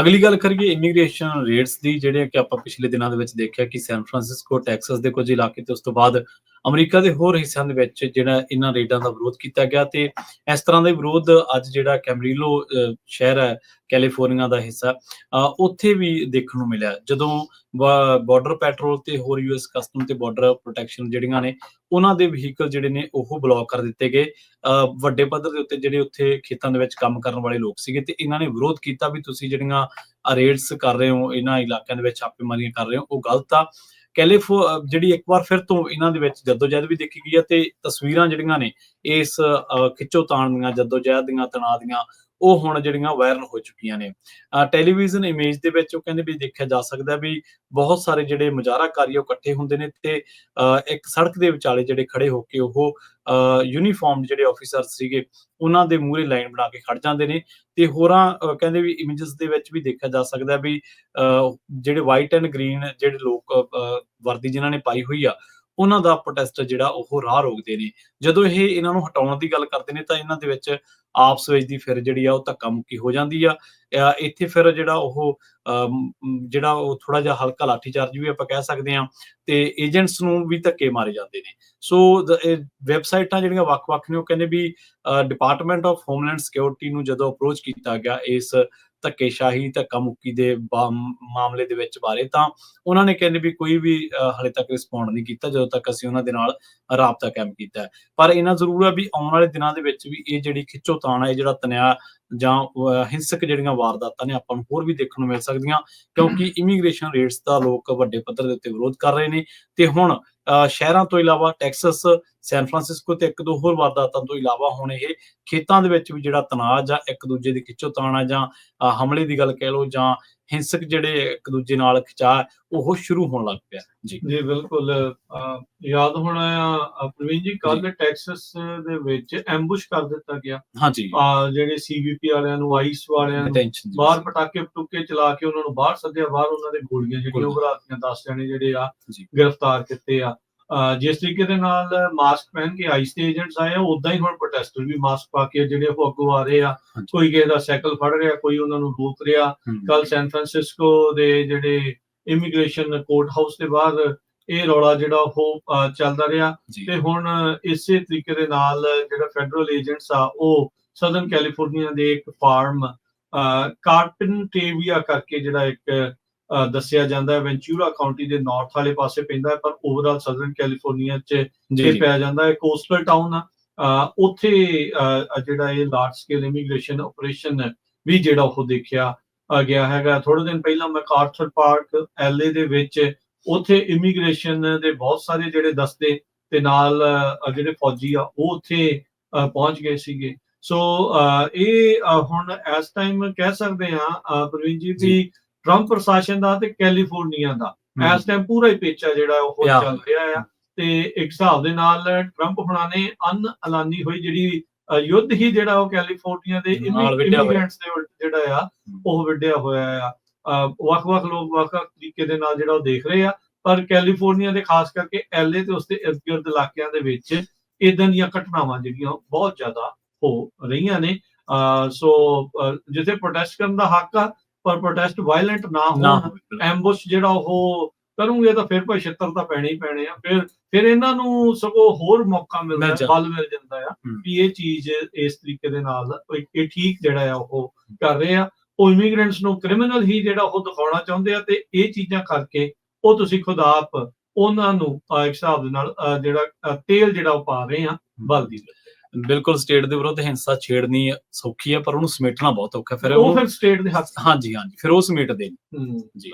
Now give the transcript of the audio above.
ਅਗਲੀ ਗੱਲ ਕਰੀਏ ਇਮੀਗ੍ਰੇਸ਼ਨ ਰੇਟਸ ਦੀ, ਜਿਹੜੇ ਕਿ ਆਪਾਂ ਪਿਛਲੇ ਦਿਨਾਂ ਦੇ ਵਿੱਚ ਦੇਖਿਆ ਕਿ ਸੈਨ ਫਰਾਂਸਿਸਕੋ ਟੈਕਸਸ ਦੇ ਕੁਝ ਇਲਾਕੇ ਤੇ ਉਸ ਤੋਂ ਬਾਅਦ ਅਮਰੀਕਾ ਦੇ ਹੋਰ ਹਿੱਸਿਆਂ ਦੇ ਵਿੱਚ ਜਿਹੜਾ ਇਹਨਾਂ ਰੇਡਾਂ ਦਾ ਵਿਰੋਧ ਕੀਤਾ ਗਿਆ ਤੇ ਇਸ ਤਰ੍ਹਾਂ ਦੇ ਵਿਰੋਧ ਅੱਜ ਜਿਹੜਾ ਕੈਮਰੀਲੋ ਸ਼ਹਿਰ ਹੈ ਕੈਲੀਫੋਰਨੀਆ ਦਾ ਹਿੱਸਾ ਉੱਥੇ ਵੀ ਦੇਖਣ ਨੂੰ ਮਿਲਿਆ। ਜਦੋਂ ਬਾਰਡਰ ਪੈਟਰੋਲ ਤੇ ਹੋਰ ਯੂਐਸ ਕਸਟਮ ਤੇ ਬਾਰਡਰ ਪ੍ਰੋਟੈਕਸ਼ਨ ਜਿਹੜੀਆਂ ਨੇ ਉਹਨਾਂ ਦੇ ਵਹੀਕਲ ਜਿਹੜੇ ਨੇ ਉਹ ਬਲੌਕ ਕਰ ਦਿੱਤੇ ਗਏ। ਅਹ, ਵੱਡੇ ਪੱਧਰ ਦੇ ਉੱਤੇ ਜਿਹੜੇ ਉੱਥੇ ਖੇਤਾਂ ਦੇ ਵਿੱਚ ਕੰਮ ਕਰਨ ਵਾਲੇ ਲੋਕ ਸੀਗੇ ਤੇ ਇਹਨਾਂ ਨੇ ਵਿਰੋਧ ਕੀਤਾ ਵੀ ਤੁਸੀਂ ਜਿਹੜੀਆਂ ਰੇਡਸ ਕਰ ਰਹੇ ਹੋ ਇਹਨਾਂ ਇਲਾਕਿਆਂ ਦੇ ਵਿੱਚ ਛਾਪੇਮਾਰੀਆਂ ਕਰ ਰਹੇ ਹੋ ਉਹ ਗਲਤ ਆ। ਕੈਲੀਫੋ ਜਿਹੜੀ ਇੱਕ ਵਾਰ ਫਿਰ ਤੋਂ ਇਹਨਾਂ ਦੇ ਵਿੱਚ ਜਦੋਜਹਿਦ ਵੀ ਦੇਖੀ ਗਈ ਹੈ ਤੇ ਤਸਵੀਰਾਂ ਜਿਹੜੀਆਂ ਨੇ ਇਸ ਅਹ, ਖਿੱਚੋਤਾਣ ਦੀਆਂ ਜਦੋਜਹਿਦ ਦੀਆਂ ਤਣਾਅ ਦੀਆਂ ਉਹ ਹੁਣ ਜਿਹੜੀਆਂ ਵਾਇਰਲ ਹੋ ਚੁੱਕੀਆਂ ਨੇ। ਟੈਲੀਵਿਜ਼ਨ ਇਮੇਜ ਦੇ ਵਿੱਚ ਉਹ ਕਹਿੰਦੇ ਵੀ ਦੇਖਿਆ ਜਾ ਸਕਦਾ ਵੀ ਬਹੁਤ ਸਾਰੇ ਜਿਹੜੇ ਮੁਜ਼ਾਹਰਾਕਾਰੀ ਉਹ ਇਕੱਠੇ ਹੁੰਦੇ ਨੇ ਤੇ ਇੱਕ ਸੜਕ ਦੇ ਵਿਚਾਲੇ ਜਿਹੜੇ ਖੜੇ ਹੋ ਕੇ ਉਹ ਯੂਨੀਫਾਰਮ ਜਿਹੜੇ ਆਫੀਸਰ ਸੀਗੇ ਉਹਨਾਂ ਦੇ ਮੂਹਰੇ ਲਾਈਨ ਬਣਾ ਕੇ ਖੜ ਜਾਂਦੇ ਨੇ ਤੇ ਹੋਰਾਂ ਕਹਿੰਦੇ ਵੀ ਇਮੇजेस ਦੇ ਵਿੱਚ ਵੀ ਦੇਖਿਆ ਜਾ ਸਕਦਾ ਵੀ ਅਹ, ਜਿਹੜੇ ਵਾਈਟ ਐਂਡ ਗ੍ਰੀਨ ਜਿਹੜੇ ਲੋਕ ਅਹ, ਵਰਦੀ ਜਿਨ੍ਹਾਂ ਨੇ ਪਾਈ ਹੋਈ ਆ ਉਹਨਾਂ ਦਾ ਪ੍ਰੋਟੈਸਟ ਜਿਹੜਾ ਉਹ ਰਾਹ ਰੋਕਦੇ ਨੇ। ਜਦੋਂ ਇਹ ਇਹਨਾਂ ਨੂੰ ਹਟਾਉਣ ਦੀ ਗੱਲ ਕਰਦੇ ਨੇ ਤਾਂ ਇਹਨਾਂ ਦੇ ਵਿੱਚ ਆਪਸ ਵਿੱਚ ਦੀ ਫਿਰ ਜਿਹੜੀ ਆ ਉਹ ਧੱਕਾ ਮੁੱਕੀ ਹੋ ਜਾਂਦੀ ਆ। ਇੱਥੇ ਫਿਰ ਜਿਹੜਾ ਉਹ ਜਿਹੜਾ ਉਹ ਥੋੜਾ ਜਿਹਾ ਹਲਕਾ ਲਾਠੀ ਵੀ ਆਪਾਂ ਕਹਿ ਸਕਦੇ ਆ ਤੇ ਏਜੰਟਸ ਨੂੰ ਵੀ ਧੱਕੇ ਮਾਰੇ ਜਾਂਦੇ ਨੇ। ਸੋ ਵੈਬਸਾਈਟਾਂ ਜਿਹੜੀਆਂ ਵੱਖ-ਵੱਖ ਨੇ ਉਹ ਕਹਿੰਦੇ ਵੀ ਡਿਪਾਰਟਮੈਂਟ ਆਫ ਹੋਮਲੈਂਡ ਸਿਕਿਉਰਿਟੀ ਨੂੰ ਜਦੋਂ ਅਪਰੋਚ ਕੀਤਾ ਗਿਆ ਇਸ ਧੱਕੇਸ਼ਾਹੀ ਧੱਕਾ ਮੁੱਕੀ ਦੇ ਮਾਮਲੇ ਦੇ ਵਿੱਚ ਬਾਰੇ ਤਾਂ ਉਹਨਾਂ ਨੇ ਕਹਿੰਦੇ ਵੀ ਕੋਈ ਵੀ ਅਹ, ਹਲੇ ਤੱਕ ਰਿਸਪੌਂਡ ਨਹੀਂ ਕੀਤਾ ਜਦੋਂ ਤੱਕ ਅਸੀਂ ਉਹਨਾਂ ਦੇ ਨਾਲ ਰਾਬਤਾ ਕਾਇਮ ਕੀਤਾ ਪਰ ਇਹਨਾਂ ਜ਼ਰੂਰ ਹੈ ਵੀ ਆਉਣ ਵਾਲੇ ਦਿਨਾਂ ਦੇ ਵਿੱਚ ਵੀ ਇਹ ਜਿਹੜੀ ਖਿੱਚੋਤਾਣ ਹੈ ਇਹ ਜਿਹੜਾ ਤਣਿਆ ਜਾਂ ਹਿੰਸਕ ਜਿਹੜੀਆਂ ਵਾਰਦਾਤਾਂ ਨੇ ਆਪਾਂ ਨੂੰ ਹੋਰ ਵੀ ਦੇਖਣ ਨੂੰ ਮਿਲ ਸਕਦੀਆਂ ਕਿਉਂਕਿ ਇਮੀਗ੍ਰੇਸ਼ਨ ਰੇਟਸ ਦਾ ਲੋਕ ਵੱਡੇ ਪੱਧਰ ਦੇ ਉੱਤੇ ਵਿਰੋਧ ਕਰ ਰਹੇ ਨੇ। ਤੇ ਹੁਣ ਅਹ, ਸ਼ਹਿਰਾਂ ਤੋਂ ਇਲਾਵਾ ਟੈਕਸਸ ਸੈਨ ਫਰਾਂਸਿਸਕੋ ਤੇ ਇੱਕ ਦੋ ਹੋਰ ਵਾਰਦਾਤਾਂ ਤੋਂ ਇਲਾਵਾ ਹੁਣ ਇਹ ਖੇਤਾਂ ਦੇ ਵਿੱਚ ਵੀ ਜਿਹੜਾ ਤਣਾਅ ਜਾਂ ਇੱਕ ਦੂਜੇ ਦੀ ਖਿੱਚੋਤਾਣ ਆ ਜਾਂ ਹਮਲੇ ਦੀ ਗੱਲ ਕਹਿ ਲਓ ਜਾਂ ਹਿੰਸਕ ਜਿਹੜੇ ਇੱਕ ਦੂਜੇ ਨਾਲ ਖਿਚਾਅ ਹੈ, ਉਹ ਸ਼ੁਰੂ ਹੋਣ ਲੱਗ ਪਿਆ। ਜੀ। ਜੀ ਬਿਲਕੁਲ। ਯਾਦ ਹੋਣਾ ਆ ਪ੍ਰਵੀਨ ਜੀ ਕੱਲ ਟੈਕਸਸ ਦੇ ਵਿੱਚ ਐਂਬੁਸ਼ ਕਰ ਦਿੱਤਾ ਗਿਆ। ਹਾਂਜੀ ਜਿਹੜੇ ਸੀਬੀਪੀ ਵਾਲਿਆਂ ਨੂੰ ਆਈਸ ਵਾਲਿਆਂ ਨੂੰ ਬਾਹਰ ਪਟਾਕੇ ਪਟੂਕੇ ਚਲਾ ਕੇ ਉਹਨਾਂ ਨੂੰ ਬਾਹਰ ਸੱਦਿਆ ਬਾਹਰ ਉਹਨਾਂ ਦੇ ਗੋਲੀਆਂ ਜਿਹੜੀਆਂ ਗੋਲੀਆਂ। ਉਭਰਾਤੀਆਂ 10 ਜਣੇ ਜਿਹੜੇ ਆ। ਗ੍ਰਿਫਤਾਰ ਕੀਤੇ ਆ। ਜਿਸ ਤਰੀਕੇ ਦੇ ਨਾਲ ਮਾਸਕ ਪਹਿਨ ਕੇ ਆਈਸ ਦੇ ਏਜੰਟਸ ਆਏ ਆ ਉਦਾਂ ਹੀ ਹੁਣ ਪ੍ਰੋਟੈਸਟਰ ਵੀ ਮਾਸਕ ਪਾ ਕੇ ਜਿਹੜੇ ਉਹ ਅੱਗੋਂ ਆ ਰਹੇ ਆ। ਕੋਈ ਕਿਸੇ ਦਾ ਸਾਈਕਲ ਫੜ ਰਿਹਾ ਕੋਈ ਉਹਨਾਂ ਨੂੰ ਰੋਕ ਰਿਹਾ। ਕੱਲ ਸੈਨ ਫਰਾਂਸਿਸਕੋ ਦੇ ਜਿਹੜੇ ਇਮੀਗ੍ਰੇਸ਼ਨ ਕੋਰਟ ਹਾਊਸ ਦੇ ਬਾਹਰ ਇਹ ਰੌਲਾ ਜਿਹੜਾ ਉਹ ਚੱਲਦਾ ਰਿਹਾ। ਤੇ ਹੁਣ ਇਸੇ ਤਰੀਕੇ ਦੇ ਨਾਲ ਜਿਹੜਾ ਫੈਡਰਲ ਏਜੰਟਸ ਆ ਉਹ ਸਦਰਨ ਕੈਲੀਫੋਰਨੀਆ ਦੇ ਇੱਕ ਫਾਰਮ ਕਾਰਪੈਂਟੇਵੀਆ ਕਰਕੇ ਜਿਹੜਾ ਇੱਕ ਦੱਸਿਆ ਜਾਂਦਾ ਹੈ ਵੈਂਚੂਰਾ ਕਾਉਂਟੀ ਦੇ ਨਾਰਥ ਵਾਲੇ ਪਾਸੇ ਪੈਂਦਾ ਹੈ ਪਰ ਓਵਰਆਲ ਸਦਰਨ ਕੈਲੀਫੋਰਨੀਆ ਚ ਇਹ ਪੈ ਜਾਂਦਾ ਹੈ ਕੋਸਟਲ ਟਾਊਨ ਆ। ਉੱਥੇ ਜਿਹੜਾ ਇਹ ਲਾਰਜ ਸਕੇਲ ਇਮੀਗ੍ਰੇਸ਼ਨ ਆਪਰੇਸ਼ਨ ਵੀ ਜਿਹੜਾ ਉਹ ਦੇਖਿਆ ਗਿਆ ਹੈਗਾ। ਥੋੜੇ ਦਿਨ ਪਹਿਲਾਂ ਮੈਂ ਕਾਰਥਰ ਪਾਰਕ ਐਲਏ ਦੇ ਵਿੱਚ ਉੱਥੇ ਇਮੀਗ੍ਰੇਸ਼ਨ ਦੇ ਬਹੁਤ ਸਾਰੇ ਜਿਹੜੇ ਦਸਤੇ ਤੇ ਨਾਲ ਜਿਹੜੇ ਫੌਜੀ ਆ ਉਹ ਉੱਥੇ ਪਹੁੰਚ ਗਏ ਸੀਗੇ। ਸੋ ਇਹ ਹੁਣ ਇਸ ਟਾਈਮ ਕਹਿ ਸਕਦੇ ਆ ਪ੍ਰਵੀਨ ਜੀ ਵੀ ਟਰੰਪ ਪ੍ਰਸ਼ਾਸਨ ਦਾ ਤੇ ਕੈਲੀਫੋਰਨੀਆ ਦਾ। ਇਸ ਟਾਈਮ ਪੂਰਾ ਹੀ ਪੇਚਾ ਜਿਹੜਾ ਉਹ ਚੱਲ ਰਿਹਾ ਆ। ਤੇ ਇੱਕ ਹਿਸਾਬ ਦੇ ਨਾਲ ਟਰੰਪ ਹੁਣਾਂ ਨੇ ਅਨ ਐਲਾਨੀ ਹੋਈ ਜਿਹੜੀ ਯੁੱਧ ਹੀ ਜਿਹੜਾ ਉਹ ਕੈਲੀਫੋਰਨੀਆ ਦੇ। ਇਮੀਗ੍ਰੈਂਟਸ ਦੇ ਉਲਟ ਜਿਹੜਾ ਆ ਉਹ ਵਿੱਢਿਆ ਹੋਇਆ ਆ। ਵੱਖ-ਵੱਖ ਲੋਕ ਵੱਖ-ਵੱਖ ਤਰੀਕੇ ਦੇ ਨਾਲ ਜਿਹੜਾ ਉਹ ਦੇਖ ਰਹੇ ਆ। ਪਰ ਕੈਲੀਫੋਰਨੀਆ ਦੇ ਖਾਸ ਕਰਕੇ ਐਲਏ ਤੇ ਉਸਦੇ ਇਰਦ-ਗਿਰਦ ਇਲਾਕਿਆਂ ਦੇ ਵਿੱਚ ਇਦਾਂ ਦੀਆਂ ਘਟਨਾਵਾਂ ਜਿਹੜੀਆਂ ਬਹੁਤ ਜ਼ਿਆਦਾ ਹੋ ਰਹੀਆਂ ਨੇ। ਸੋ ਜਿੱਥੇ ਪ੍ਰੋਟੈਸਟ ਕਰਨ ਦਾ ਹੱਕ ਆ ਪਰ ਪ੍ਰੋਟੈਸਟ ਵਾਇਲੈਂਟ ਨਾ ਹੋਣ। ਐਂਬੁਸ਼ ਜਿਹੜਾ ਉਹ ਕਰੂੰਗੇ ਤਾਂ ਫਿਰ ਭਾਈ ਛਿੱਤਰ ਤਾਂ ਪੈਣੇ ਹੀ ਪੈਣੇ ਆ ਫਿਰ ਫਿਰ ਇਹਨਾਂ ਨੂੰ ਸਗੋਂ ਹੋਰ ਮੌਕਾ ਮਿਲਦਾ। ਬਲ ਮਿਲ ਜਾਂਦਾ ਆ। ਵੀ ਇਹ ਚੀਜ਼ ਇਸ ਤਰੀਕੇ ਦੇ ਨਾਲ ਇਹ ਠੀਕ ਜਿਹੜਾ ਆ ਉਹ ਕਰ ਰਹੇ ਆ ਉਹ ਇਮੀਗ੍ਰੈਂਟਸ ਨੂੰ ਕ੍ਰਿਮੀਨਲ ਹੀ ਜਿਹੜਾ ਉਹ ਦਿਖਾਉਣਾ ਚਾਹੁੰਦੇ ਆ ਤੇ ਇਹ ਚੀਜ਼ਾਂ ਕਰਕੇ ਉਹ ਤੁਸੀਂ ਖੁਦ ਆਪ ਉਹਨਾਂ ਨੂੰ ਇੱਕ ਹਿਸਾਬ ਦੇ ਨਾਲ ਜਿਹੜਾ ਤੇਲ ਜਿਹੜਾ ਉਹ ਪਾ ਰਹੇ ਆ ਬਲ ਦੀ ਬਿਲਕੁਲ ਸਟੇਟ ਦੇ ਵਿਰੁੱਧ ਹਿੰਸਾ ਛੇੜਨੀ ਸੌਖੀ ਹੈ ਪਰ ਉਹਨੂੰ ਸਮੇਟਣਾ ਬਹੁਤ ਔਖਾ। ਫਿਰ ਉਹ ਫਿਰ ਸਟੇਟ ਦੇ ਹੱਥ ਹਾਂਜੀ ਹਾਂਜੀ। ਫਿਰ ਉਹ ਸਮੇਟਦੇ ਨੇ। ਜੀ।